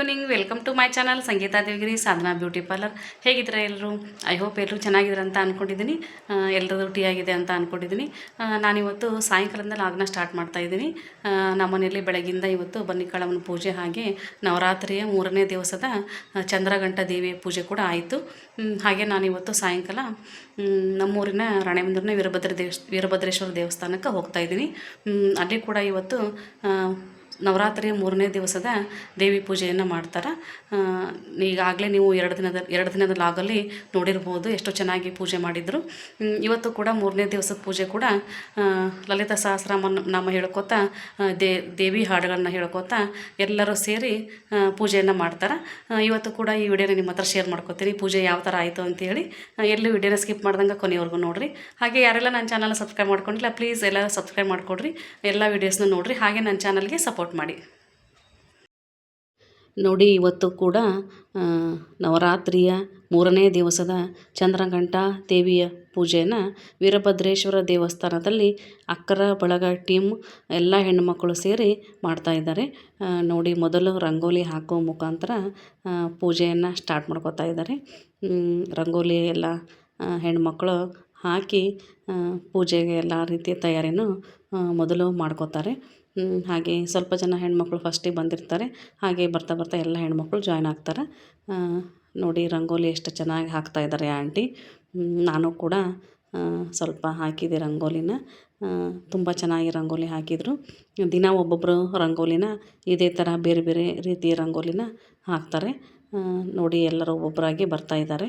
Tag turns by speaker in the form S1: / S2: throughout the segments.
S1: Evening welcome to my channel Sangeetha Devagiri Sadhana beauty parlour ಹೇಗಿದ್ದೀರಾ ಎಲ್ಲರೂ I hope ಎಲ್ಲರೂ ಚೆನ್ನಾಗಿದ್ದೀರ ಅಂತ ಅಂದ್ಕೊಂಡಿದ್ದೀನಿ ಎಲ್ಲರದ್ದು ಟೀ ಆಗಿದೆ ಅಂತ ಅಂದ್ಕೊಂಡಿದ್ದೀನಿ ನಾನಿವತ್ತು ಸಾಯಂಕಾಲದಿಂದ ಲಾಗ್ನ ಸ್ಟಾರ್ಟ್ ಮಾಡ್ತಾಯಿದ್ದೀನಿ ನಮ್ಮ ಮನೆಯಲ್ಲಿ ನಮ್ಮನೆಯಲ್ಲಿ ಬೆಳಗಿಂದ ಇವತ್ತು ಬನ್ನಿಕಾಳಮ್ಮನ ಪೂಜೆ ಹಾಗೆ ನವರಾತ್ರಿಯ ಮೂರನೇ ದಿವಸದ ಚಂದ್ರಗಂಟ ದೇವಿಯ ಪೂಜೆ ಕೂಡ ಆಯಿತು. ಹಾಗೆ ನಾನಿವತ್ತು ಸಾಯಂಕಾಲ ನಮ್ಮೂರಿನ ರಾಣೆಬೆನ್ನೂರಿನ ವೀರಭದ್ರ ದೇವಸ್, ವೀರಭದ್ರೇಶ್ವರ ದೇವಸ್ಥಾನಕ್ಕೆ ಹೋಗ್ತಾ ಇದ್ದೀನಿ. ಅಲ್ಲಿ ಕೂಡ ಇವತ್ತು ನವರಾತ್ರಿಯ ಮೂರನೇ ದಿವಸದ ದೇವಿ ಪೂಜೆಯನ್ನು ಮಾಡ್ತಾರೆ. ಈಗಾಗಲೇ ನೀವು ಎರಡು ದಿನದ ಎರಡು ದಿನದ ಲಾಗಲ್ಲಿ ನೋಡಿರ್ಬೋದು ಎಷ್ಟು ಚೆನ್ನಾಗಿ ಪೂಜೆ ಮಾಡಿದರು. ಇವತ್ತು ಕೂಡ ಮೂರನೇ ದಿವಸದ ಪೂಜೆ ಕೂಡ ಲಲಿತ ಸಹಸ್ರನಾಮ ನಾಮ ಹೇಳ್ಕೊತಾ ದೇ, ದೇವಿ ಹಾಡುಗಳನ್ನ ಹೇಳ್ಕೊತಾ ಎಲ್ಲರೂ ಸೇರಿ ಪೂಜೆಯನ್ನು ಮಾಡ್ತಾರೆ. ಇವತ್ತು ಕೂಡ ಈ ವಿಡಿಯೋನ ನಿಮ್ಮ ಹತ್ರ ಶೇರ್ ಮಾಡ್ಕೊತೀನಿ. ಪೂಜೆ ಯಾವ ಥರ ಆಯಿತು ಅಂತೇಳಿ ಎಲ್ಲೂ ವಿಡಿಯೋನ ಸ್ಕಿಪ್ ಮಾಡ್ದಂಗೆ ಕೊನೆವರೆಗೂ ನೋಡಿರಿ. ಹಾಗೆ ಯಾರೆಲ್ಲ ನನ್ನ ಚಾನಲ್ ಸಬ್ಸ್ಕ್ರೈಬ್ ಮಾಡ್ಕೊಂಡಿಲ್ಲ ಪ್ಲೀಸ್ ಎಲ್ಲ ಸಬ್ಸ್ಕ್ರೈಬ್ ಮಾಡ್ಕೊಡ್ರಿ. ಎಲ್ಲ ವೀಡಿಯೋಸ್ನ ನೋಡಿರಿ. ಹಾಗೆ ನನ್ನ ಚಾನಲ್ಗೆ ಸಪೋರ್ಟ್ ಮಾಡಿ. ನೋಡಿ ಇವತ್ತು ಕೂಡ ನವರಾತ್ರಿಯ ಮೂರನೇ ದಿವಸದ ಚಂದ್ರಘಂಟ ದೇವಿಯ ಪೂಜೆಯನ್ನು ವೀರಭದ್ರೇಶ್ವರ ದೇವಸ್ಥಾನದಲ್ಲಿ ಅಕ್ಕರ ಬಳಗ ಟೀಮ್ ಎಲ್ಲ ಹೆಣ್ಣುಮಕ್ಕಳು ಸೇರಿ ಮಾಡ್ತಾ ಇದ್ದಾರೆ. ನೋಡಿ ಮೊದಲು ರಂಗೋಲಿ ಹಾಕೋ ಮುಖಾಂತರ ಪೂಜೆಯನ್ನು ಸ್ಟಾರ್ಟ್ ಮಾಡ್ಕೋತಾ ಇದ್ದಾರೆ. ರಂಗೋಲಿ ಎಲ್ಲ ಆ, ಹೆಣ್ಮಕ್ಳು ಹಾಕಿ ಪೂಜೆಗೆ ಎಲ್ಲ ರೀತಿಯ ತಯಾರಿನೂ ಮೊದಲು ಮಾಡ್ಕೋತಾರೆ. ಹಾಗೆ ಸ್ವಲ್ಪ ಜನ ಹೆಣ್ಮಕ್ಳು ಫಸ್ಟಿಗೆ ಬಂದಿರ್ತಾರೆ. ಹಾಗೆ ಬರ್ತಾ ಬರ್ತಾ ಎಲ್ಲ ಹೆಣ್ಮಕ್ಳು ಜಾಯ್ನ್ ಆಗ್ತಾರೆ. ನೋಡಿ ರಂಗೋಲಿ ಎಷ್ಟು ಚೆನ್ನಾಗಿ ಹಾಕ್ತಾ ಇದ್ದಾರೆ ಆಂಟಿ. ನಾನು ಕೂಡ ಸ್ವಲ್ಪ ಹಾಕಿದೆ ರಂಗೋಲಿನ. ತುಂಬ ಚೆನ್ನಾಗಿ ರಂಗೋಲಿ ಹಾಕಿದರು. ದಿನ ಒಬ್ಬೊಬ್ಬರು ರಂಗೋಲಿನ ಇದೇ ಥರ ಬೇರೆ ಬೇರೆ ರೀತಿಯ ರಂಗೋಲಿನ ಹಾಕ್ತಾರೆ. ನೋಡಿ ಎಲ್ಲರೂ ಒಬ್ಬೊಬ್ಬರಾಗಿ ಬರ್ತಾ ಇದ್ದಾರೆ.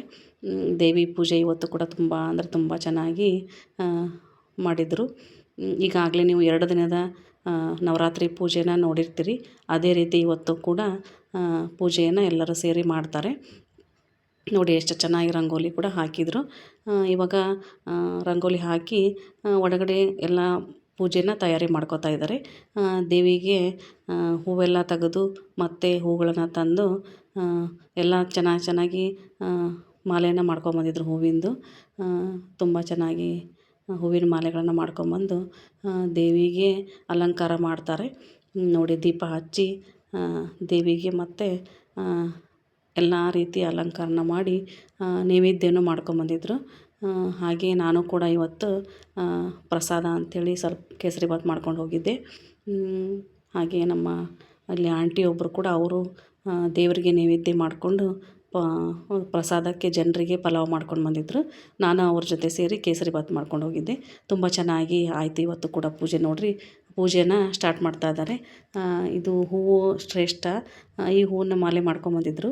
S1: ದೇವಿ ಪೂಜೆ ಇವತ್ತು ಕೂಡ ತುಂಬ, ಅಂದರೆ ತುಂಬ ಚೆನ್ನಾಗಿ ಮಾಡಿದರು. ಈಗಾಗಲೇ ನೀವು ಎರಡು ದಿನದ ನವರಾತ್ರಿ ಪೂಜೆನ ನೋಡಿರ್ತೀರಿ. ಅದೇ ರೀತಿ ಇವತ್ತು ಕೂಡ ಪೂಜೆಯನ್ನು ಎಲ್ಲರೂ ಸೇರಿ ಮಾಡ್ತಾರೆ. ನೋಡಿ ಎಷ್ಟು ಚೆನ್ನಾಗಿ ರಂಗೋಲಿ ಕೂಡ ಹಾಕಿದರು. ಇವಾಗ ರಂಗೋಲಿ ಹಾಕಿ ಒಳಗಡೆ ಎಲ್ಲ ಪೂಜೆನ ತಯಾರಿ ಮಾಡ್ಕೋತಾ ಇದ್ದಾರೆ. ದೇವಿಗೆ ಹೂವೆಲ್ಲ ತೆಗೆದು ಮತ್ತೆ ಹೂಗಳನ್ನು ತಂದು ಎಲ್ಲ ಚೆನ್ನಾಗಿ ಚೆನ್ನಾಗಿ ಮಾಲೆಯನ್ನು ಮಾಡ್ಕೊಂಬಂದಿದ್ರು ಹೂವಿಂದು. ತುಂಬ ಚೆನ್ನಾಗಿ ಹೂವಿನ ಮಾಲೆಗಳನ್ನು ಮಾಡ್ಕೊಂಬಂದು ದೇವಿಗೆ ಅಲಂಕಾರ ಮಾಡ್ತಾರೆ. ನೋಡಿ, ದೀಪ ಹಚ್ಚಿ ದೇವಿಗೆ ಮತ್ತು ಎಲ್ಲ ರೀತಿಯ ಅಲಂಕಾರನ ಮಾಡಿ ನೈವೇದ್ಯನೂ ಮಾಡ್ಕೊಂಬಂದಿದ್ರು ಹಾಗೆ ನಾನು ಕೂಡ ಇವತ್ತು ಪ್ರಸಾದ ಅಂಥೇಳಿ ಸ್ವಲ್ಪ ಕೇಸರಿ ಭಾತ್ ಮಾಡ್ಕೊಂಡು ಹೋಗಿದ್ದೆ. ಹಾಗೆ ನಮ್ಮ ಅಲ್ಲಿ ಆಂಟಿ ಒಬ್ಬರು ಕೂಡ ಅವರು ದೇವರಿಗೆ ನೈವೇದ್ಯ ಮಾಡಿಕೊಂಡು ಪ್ರಸಾದಕ್ಕೆ ಜನರಿಗೆ ಪಲಾವ್ ಮಾಡ್ಕೊಂಡು ಬಂದಿದ್ದರು ನಾನು ಅವ್ರ ಜೊತೆ ಸೇರಿ ಕೇಸರಿ ಭಾತ್ ಮಾಡ್ಕೊಂಡು ಹೋಗಿದ್ದೆ. ತುಂಬ ಚೆನ್ನಾಗಿ ಆಯಿತು ಇವತ್ತು ಕೂಡ ಪೂಜೆ ನೋಡಿರಿ. ಪೂಜೆನ ಸ್ಟಾರ್ಟ್ ಮಾಡ್ತಾ ಇದ್ದಾರೆ. ಇದು ಹೂವು ಶ್ರೇಷ್ಠ ಈ ಹೂವನ್ನ ಮಾಲೆ ಮಾಡ್ಕೊಂಬಂದಿದ್ರು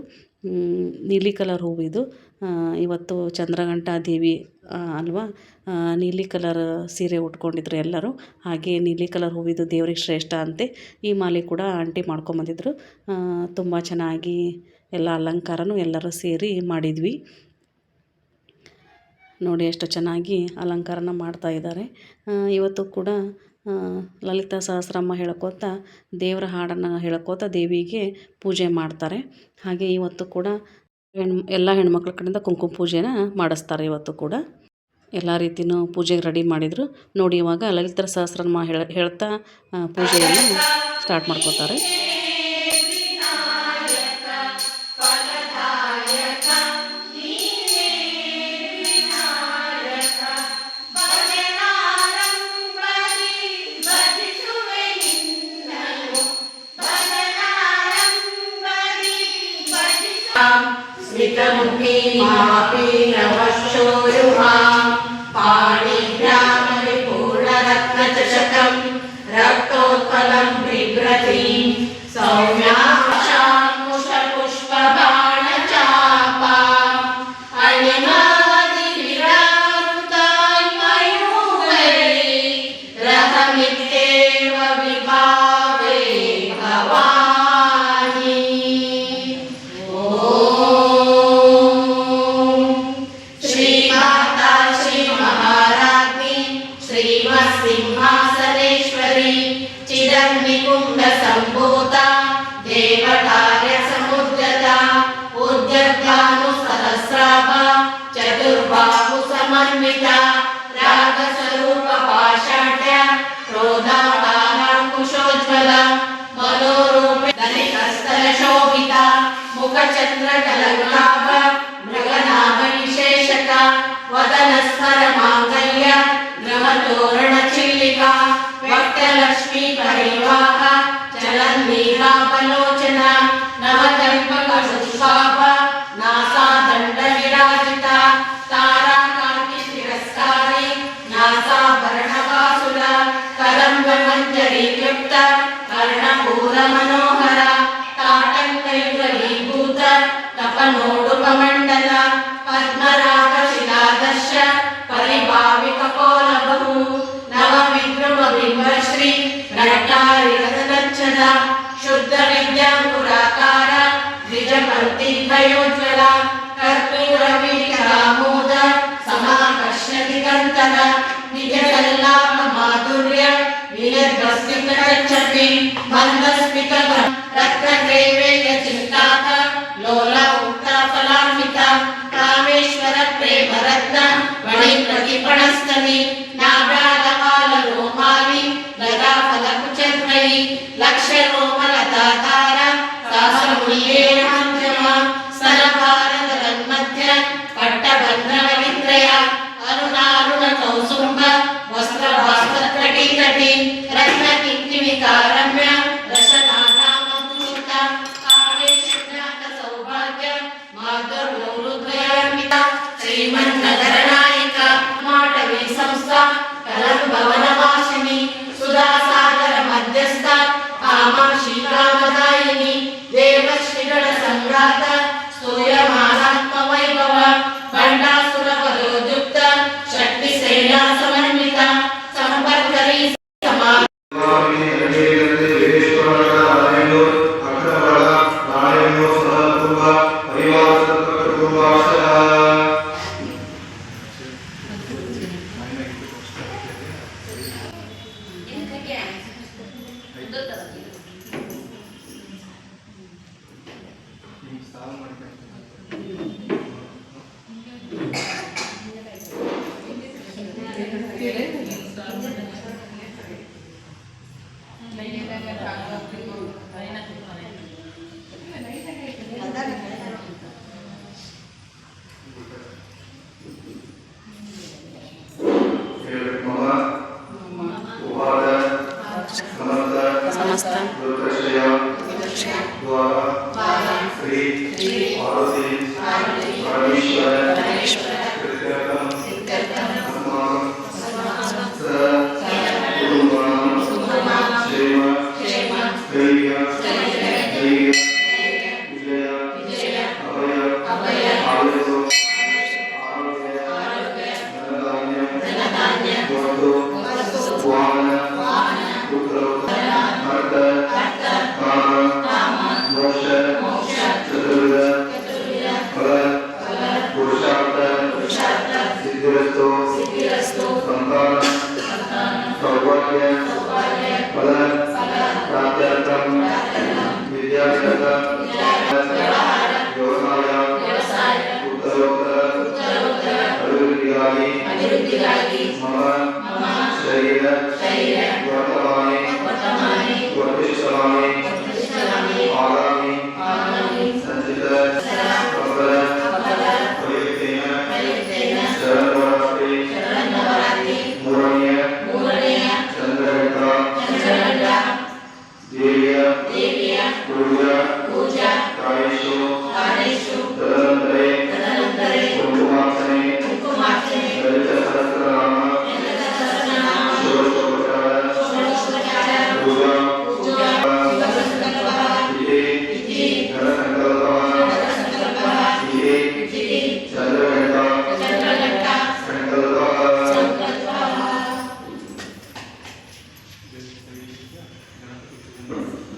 S1: ನೀಲಿ ಕಲರ್ ಹೂವು ಇದು. ಆ, ಇವತ್ತು ಚಂದ್ರಘಂಟಾ ದೇವಿ ಅಲ್ವಾ? ನೀಲಿ ಕಲರ್ ಸೀರೆ ಉಟ್ಕೊಂಡಿದ್ರು ಎಲ್ಲರೂ. ಹಾಗೆ ನೀಲಿ ಕಲರ್ ಹೂವಿದು ದೇವ್ರಿಗೆ ಶ್ರೇಷ್ಠ ಅಂತೆ. ಈ ಮಾಲೆ ಕೂಡ ಆಂಟಿ ಮಾಡ್ಕೊಂಬಂದಿದ್ರು. ತುಂಬ ಚೆನ್ನಾಗಿ ಎಲ್ಲ ಅಲಂಕಾರನೂ ಎಲ್ಲರೂ ಸೇರಿ ಮಾಡಿದ್ವಿ. ನೋಡಿ ಎಷ್ಟು ಚೆನ್ನಾಗಿ ಅಲಂಕಾರನ ಮಾಡ್ತಾ ಇದ್ದಾರೆ. ಇವತ್ತು ಕೂಡ ಲಲಿತಾ ಸಹಸ್ರಮ್ಮ ಹೇಳ್ಕೊತ ದೇವರ ಹಾಡನ್ನು ಹೇಳ್ಕೊತ ದೇವಿಗೆ ಪೂಜೆ ಮಾಡ್ತಾರೆ. ಹಾಗೆ ಇವತ್ತು ಕೂಡ ಹೆಣ್, ಎಲ್ಲ ಹೆಣ್ಮಕ್ಳ ಕಡೆಯಿಂದ ಕುಂಕುಮ ಪೂಜೆನ ಮಾಡಿಸ್ತಾರೆ ಇವತ್ತು ಕೂಡ. ಎಲ್ಲ ರೀತಿಯೂ ಪೂಜೆಗೆ ರೆಡಿ ಮಾಡಿದರು. ನೋಡಿ ಇವಾಗ ಲಲಿತಾ ಸಹಸ್ರಮ್ಮ ಹೇಳ, ಹೇಳ್ತಾ ಪೂಜೆಯನ್ನು ಸ್ಟಾರ್ಟ್ ಮಾಡ್ಕೋತಾರೆ.
S2: तस्मिन् मन्दस्मितः रक्तग्रैवे यचिन्ताः लोला उक्ताफलान्विता कामेश्वरप्रेमरत्न वणिप्रतिपणस्तनि Amen.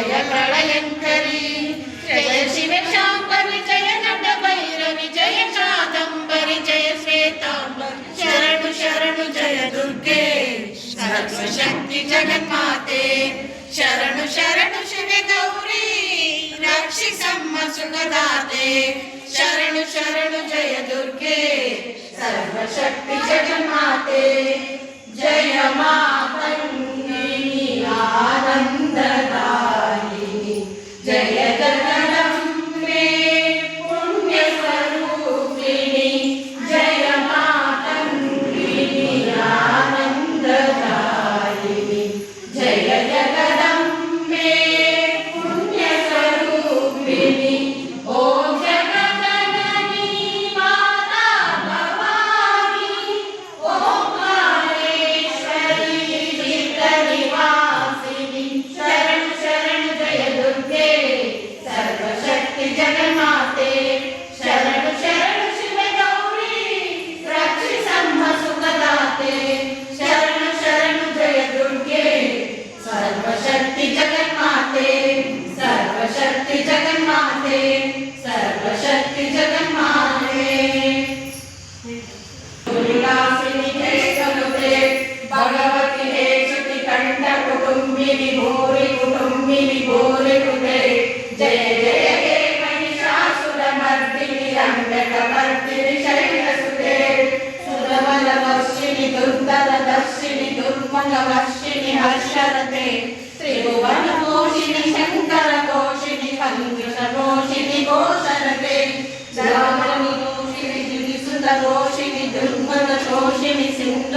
S2: జయ ప్రళయంకరి జయ శివశాంబరి జయ నట భైరవి జయ శాదంబరి జయ శ్వేతాంబరి. శరణు శరణు జయ దుర్గే సర్వశక్తి జగన్మాతే. శరణు శరణు శివ గౌరీ రక్షి సమ్మ సుఖదాతే శరణు శరణు జయ దుర్గే సర్వశక్తి జగన్మాతే. జయ మా ఆనంద يتكلم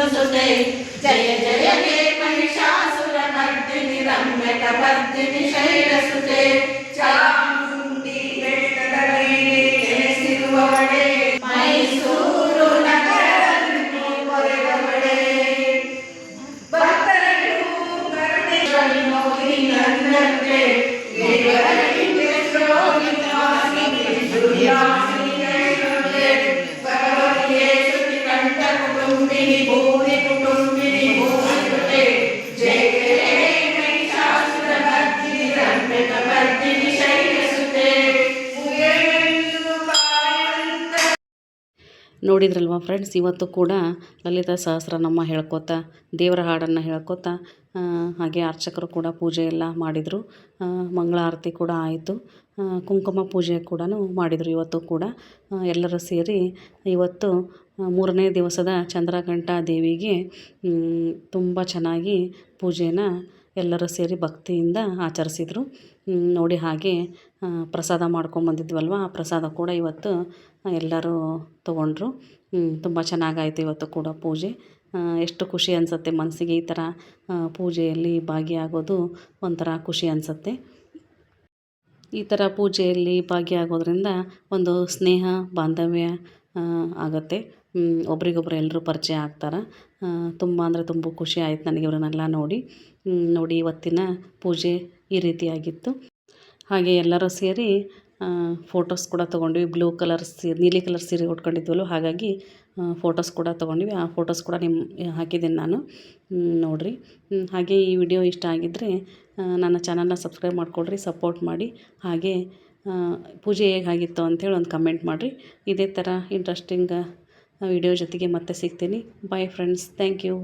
S2: ಸಿಂಧು ಸುತೆ ಜಯ ಜಯ ಹೇ ಮಹಿಷಾಸುರ ಮರ್ದಿನಿ ರಮ್ಯಕ ಮರ್ದಿನಿ ಶೈಲಸುತೆ ಚಾಮುಂಡಿ ಬೆಟ್ಟಗಳಲ್ಲಿ ನೆಲೆಸಿರುವವಳೆ ಮೈಸೂರು ನಗರವನ್ನು ಕೊರೆದವಳೆ ಭಕ್ತರನ್ನು ಕರುಣೆಶ್ವರಿ ನೋಡಿ ನನ್ನಂತೆ ದೇವರ ಹಿಂದೆ ಶ್ರೋಣಿ ವಾಸಿನಿ ದುರ್ಯಾಸಿನಿ ಕೈಗೊಂಡೆ ಭಗವತಿಯೇ
S1: ನೋಡಿದ್ರಲ್ವ ಫ್ರೆಂಡ್ಸ್ ಇವತ್ತು ಕೂಡ ಲಲಿತಾ ನಮ್ಮ ಹೇಳ್ಕೊತ, ದೇವರ ಹಾಡನ್ನು ಹೇಳ್ಕೊತ ಹಾಗೆ ಅರ್ಚಕರು ಕೂಡ ಪೂಜೆ ಎಲ್ಲ ಮಾಡಿದರು. ಮಂಗಳಾರತಿ ಕೂಡ ಆಯಿತು. ಕುಂಕುಮ ಪೂಜೆ ಕೂಡ ಮಾಡಿದರು ಇವತ್ತು ಕೂಡ. ಎಲ್ಲರೂ ಸೇರಿ ಇವತ್ತು ಮೂರನೇ ದಿವಸದ ಚಂದ್ರಘಂಟ ದೇವಿಗೆ ತುಂಬ ಚೆನ್ನಾಗಿ ಪೂಜೆನ ಎಲ್ಲರೂ ಸೇರಿ ಭಕ್ತಿಯಿಂದ ಆಚರಿಸಿದರು. ನೋಡಿ ಹಾಗೆ ಪ್ರಸಾದ ಮಾಡ್ಕೊಂಬಂದಿದ್ವಲ್ವ ಆ ಪ್ರಸಾದ ಕೂಡ ಇವತ್ತು ಎಲ್ಲರೂ ತೊಗೊಂಡ್ರು. ತುಂಬ ಚೆನ್ನಾಗಾಯಿತು ಇವತ್ತು ಕೂಡ ಪೂಜೆ. ಎಷ್ಟು ಖುಷಿ ಅನಿಸುತ್ತೆ ಮನಸ್ಸಿಗೆ ಈ ಥರ ಪೂಜೆಯಲ್ಲಿ ಭಾಗಿಯಾಗೋದು ಒಂಥರ ಖುಷಿ ಅನಿಸುತ್ತೆ. ಈ ಥರ ಪೂಜೆಯಲ್ಲಿ ಭಾಗಿಯಾಗೋದ್ರಿಂದ ಒಂದು ಸ್ನೇಹ, ಬಾಂಧವ್ಯ ಆಗುತ್ತೆ. ಒಬ್ರಿಗೊಬ್ರು ಎಲ್ಲರೂ ಪರಿಚಯ ಆಗ್ತಾರೆ. ತುಂಬ ಅಂದರೆ ತುಂಬ ಖುಷಿ ಆಯ್ತು ನನಗೆ ಇವರನ್ನೆಲ್ಲ ನೋಡಿ. ನೋಡಿ ಇವತ್ತಿನ ಪೂಜೆ ಈ ರೀತಿಯಾಗಿತ್ತು ಹಾಗೆ ಎಲ್ಲರೂ ಸೇರಿ ಫೋಟೋಸ್ ಕೂಡ ತೊಗೊಂಡ್ವಿ. ಬ್ಲೂ ಕಲರ್ ಸೀರೆ ನೀಲಿ ಕಲರ್ ಸೀರೆ ಉಟ್ಕೊಂಡಿದ್ವಲ್ಲ ಹಾಗಾಗಿ ಫೋಟೋಸ್ ಕೂಡ ತೊಗೊಂಡ್ವಿ. ಆ ಫೋಟೋಸ್ ಕೂಡ ನಿಮ್ಮ ಹಾಕಿದ್ದೀನಿ ನಾನು. ನೋಡಿರಿ. ಹಾಗೆ ಈ ವಿಡಿಯೋ ಇಷ್ಟ ಆಗಿದ್ದರೆ ನನ್ನ ಚಾನಲ್ನ ಸಬ್ಸ್ಕ್ರೈಬ್ ಮಾಡಿಕೊಡ್ರಿ ಸಪೋರ್ಟ್ ಮಾಡಿ. ಹಾಗೆ ಪೂಜೆ ಹೇಗಾಗಿತ್ತು ಅಂಥೇಳಿ ಒಂದು ಕಮೆಂಟ್ ಮಾಡಿರಿ. ಇದೇ ಥರ ಇಂಟ್ರೆಸ್ಟಿಂಗ್ ವಿಡಿಯೋ ಜೊತೆಗೆ ಮತ್ತೆ ಸಿಗ್ತೀನಿ. Bye friends thank you